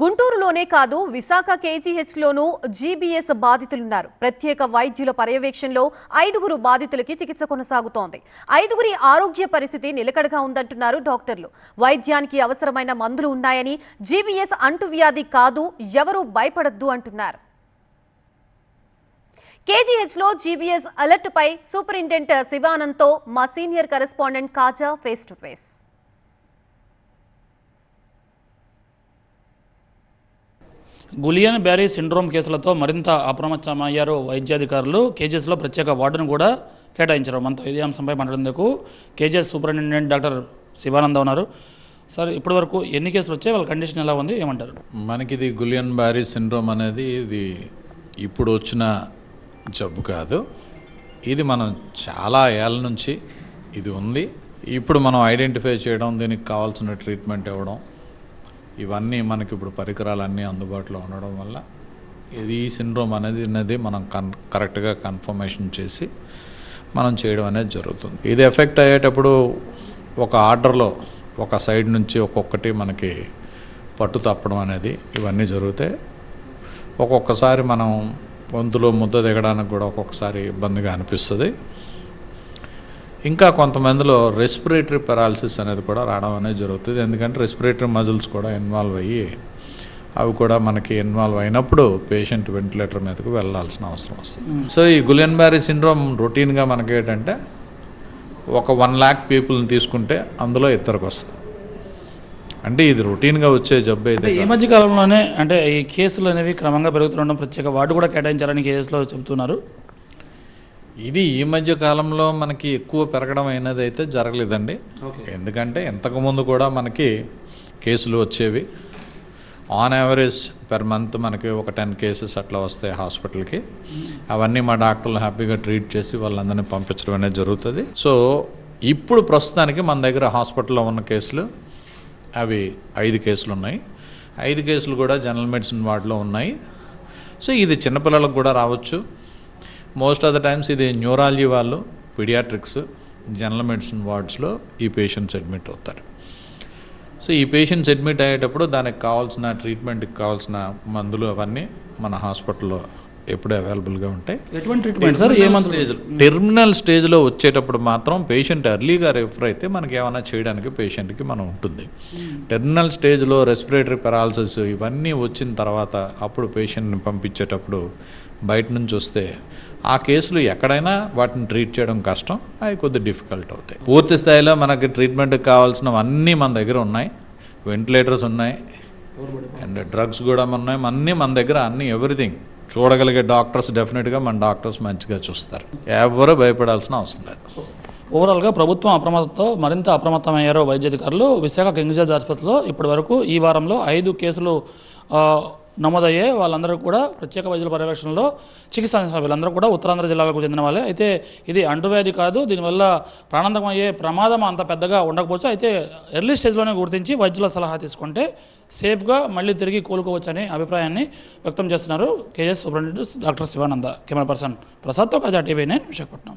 గుంటూరులోనే కాదు విశాఖ కేజీహెచ్లోనూ జీబీఎస్ బాధితులున్నారు. ప్రత్యేక వైద్యుల పర్యవేక్షణలో ఐదుగురు బాధితులకి చికిత్స కొనసాగుతోంది. ఐదుగురి ఆరోగ్య పరిస్థితి నిలకడగా ఉందంటున్నారు డాక్టర్లు. వైద్యానికి అవసరమైన మందులు ఉన్నాయని జీబీఎస్ అంటువ్యాధి కాదు ఎవరూ భయపడద్దు అంటున్నారు. కేజీహెచ్లో జీబీఎస్ అలర్ట్ పై సూపరింటెండెంట్ శివానంద్తో మా senior correspondent Kaja face to face. Guillain Barre syndrome కేసులతో మరింత అప్రమత్తమయ్యారు వైద్యాధికారులు. కేజీఎస్లో ప్రత్యేక వార్డును కూడా కేటాయించారు. మనతో ఇదే అంశంపై మాట్లాడేందుకు కేజీఎస్ సూపరింటెండెంట్ డాక్టర్ శివానంద ఉన్నారు. సార్ ఇప్పటివరకు ఎన్ని కేసులు వచ్చాయి? వాళ్ళ కండిషన్ ఎలా ఉంది? ఏమంటారు? మనకి ఇది గులియన్ బ్యారీ సిండ్రోమ్ అనేది ఇది ఇప్పుడు వచ్చిన జబ్బు కాదు. ఇది మనం చాలా ఏళ్ళ నుంచి ఇది ఉంది. ఇప్పుడు మనం ఐడెంటిఫై చేయడం దీనికి కావాల్సిన ట్రీట్మెంట్ ఇవ్వడం ఇవన్నీ మనకి ఇప్పుడు పరికరాలన్నీ అందుబాటులో ఉండడం వల్ల ఇది ఈ సిండ్రోమ్ అనేది అనేది మనం కన్ కరెక్ట్గా కన్ఫర్మేషన్ చేసి మనం చేయడం అనేది జరుగుతుంది. ఇది ఎఫెక్ట్ అయ్యేటప్పుడు ఒక ఆర్డర్లో ఒక సైడ్ నుంచి ఒక్కొక్కటి మనకి పట్టు తప్పడం అనేది ఇవన్నీ జరుగుతాయి. ఒక్కొక్కసారి మనం గొంతులో ముద్ద దిగడానికి కూడా ఒక్కొక్కసారి ఇబ్బందిగా అనిపిస్తుంది. ఇంకా కొంతమందిలో రెస్పిరేటరీ పెరాలసిస్ అనేది కూడా రావడం అనేది జరుగుతుంది. ఎందుకంటే రెస్పిరేటరీ మజిల్స్ కూడా ఇన్వాల్వ్ అయ్యి అవి కూడా మనకి ఇన్వాల్వ్ అయినప్పుడు పేషెంట్ వెంటిలేటర్ మీదకు వెళ్ళాల్సిన అవసరం వస్తుంది. సో ఈ గులియన్ బ్యారీ సిండ్రోమ్ రొటీన్గా మనకి ఏంటంటే ఒక వన్ ల్యాక్ పీపుల్ని తీసుకుంటే అందులో ఇద్దరికి వస్తుంది. అంటే ఇది రొటీన్గా వచ్చే జబ్బు అయితే ఈ మధ్య కాలంలోనే అంటే ఈ కేసులు అనేవి క్రమంగా పెరుగుతుండడం ప్రత్యేక వార్డు కూడా కేటాయించారని కేసులో చెబుతున్నారు. ఇది ఈ మధ్య కాలంలో మనకి ఎక్కువ పెరగడం అయినది అయితే జరగలేదండి. ఎందుకంటే ఇంతకుముందు కూడా మనకి కేసులు వచ్చేవి. ఆన్ యావరేజ్ పెర్ మంత్ మనకి ఒక టెన్ కేసెస్ అట్లా వస్తాయి హాస్పిటల్కి. అవన్నీ మా డాక్టర్లు హ్యాపీగా ట్రీట్ చేసి వాళ్ళందరినీ పంపించడం అనేది జరుగుతుంది. సో ఇప్పుడు ప్రస్తుతానికి మన దగ్గర హాస్పిటల్లో ఉన్న కేసులు అవి ఐదు కేసులు ఉన్నాయి. ఐదు కేసులు కూడా జనరల్ మెడిసిన్ వార్డులో ఉన్నాయి. సో ఇది చిన్నపిల్లలకు కూడా రావచ్చు. మోస్ట్ ఆఫ్ ద టైమ్స్ ఇది న్యూరాలజీ వాళ్ళు పీడియాట్రిక్స్ జనరల్ మెడిసిన్ వార్డ్స్లో ఈ పేషెంట్స్ అడ్మిట్ అవుతారు. సో ఈ పేషెంట్స్ అడ్మిట్ అయ్యేటప్పుడు దానికి కావాల్సిన ట్రీట్మెంట్కి కావాల్సిన మందులు అవన్నీ మన హాస్పిటల్లో ఎప్పుడు అవైలబుల్గా ఉంటాయి. ఎటువంటి ట్రీట్మెంట్ సార్ ఏ స్టేజ్ టెర్మినల్ స్టేజ్లో వచ్చేటప్పుడు మాత్రం పేషెంట్ ఎర్లీగా రెఫర్ అయితే మనకి ఏమైనా చేయడానికి పేషెంట్కి మనం ఉంటుంది. టెర్మినల్ స్టేజ్లో రెస్పిరేటరీ పెరాలసిస్ ఇవన్నీ వచ్చిన తర్వాత అప్పుడు పేషెంట్ని పంపించేటప్పుడు బయట నుంచి వస్తే ఆ కేసులు ఎక్కడైనా వాటిని ట్రీట్ చేయడం కష్టం అవి కొద్దిగా డిఫికల్ట్ అవుతాయి. పూర్తి స్థాయిలో మనకి ట్రీట్మెంట్కి కావాల్సినవన్నీ మన దగ్గర ఉన్నాయి. వెంటిలేటర్స్ ఉన్నాయి. అండ్ డ్రగ్స్ కూడా ఉన్నాయి. అన్నీ మన దగ్గర అన్నీ ఎవ్రీథింగ్ చూడగలిగే డాక్టర్స్ డెఫినెట్గా మన డాక్టర్స్ మంచిగా చూస్తారు. ఎవరు భయపడాల్సిన అవసరం లేదు. ఓవరాల్గా ప్రభుత్వం అప్రమత్తతో మరింత అప్రమత్తమయ్యారు వైద్యాధికారులు. విశాఖ కింగ్జార్జ్ ఆసుపత్రిలో ఇప్పటి వరకు ఈ వారంలో ఐదు కేసులు నమోదయ్యే వాళ్ళందరూ కూడా ప్రత్యేక వైద్యుల పర్యవేక్షణలో చికిత్స అందిస్తున్నారు వీళ్ళందరూ కూడా ఉత్తరాంధ్ర జిల్లాలకు చెందిన వాళ్ళే. అయితే ఇది అంటువ్యాధి కాదు దీనివల్ల ప్రాణాంతకం అయ్యే ప్రమాదం అంత పెద్దగా ఉండకపోవచ్చు. అయితే ఎర్లీ స్టేజ్లోనే గుర్తించి వైద్యుల సలహా తీసుకుంటే సేఫ్గా మళ్ళీ తిరిగి కోలుకోవచ్చనే అభిప్రాయాన్ని వ్యక్తం చేస్తున్నారు KS superintendent doctor Shivananda. Camera person ప్రసాద్తో Kaja TV నేను విశాఖపట్నం.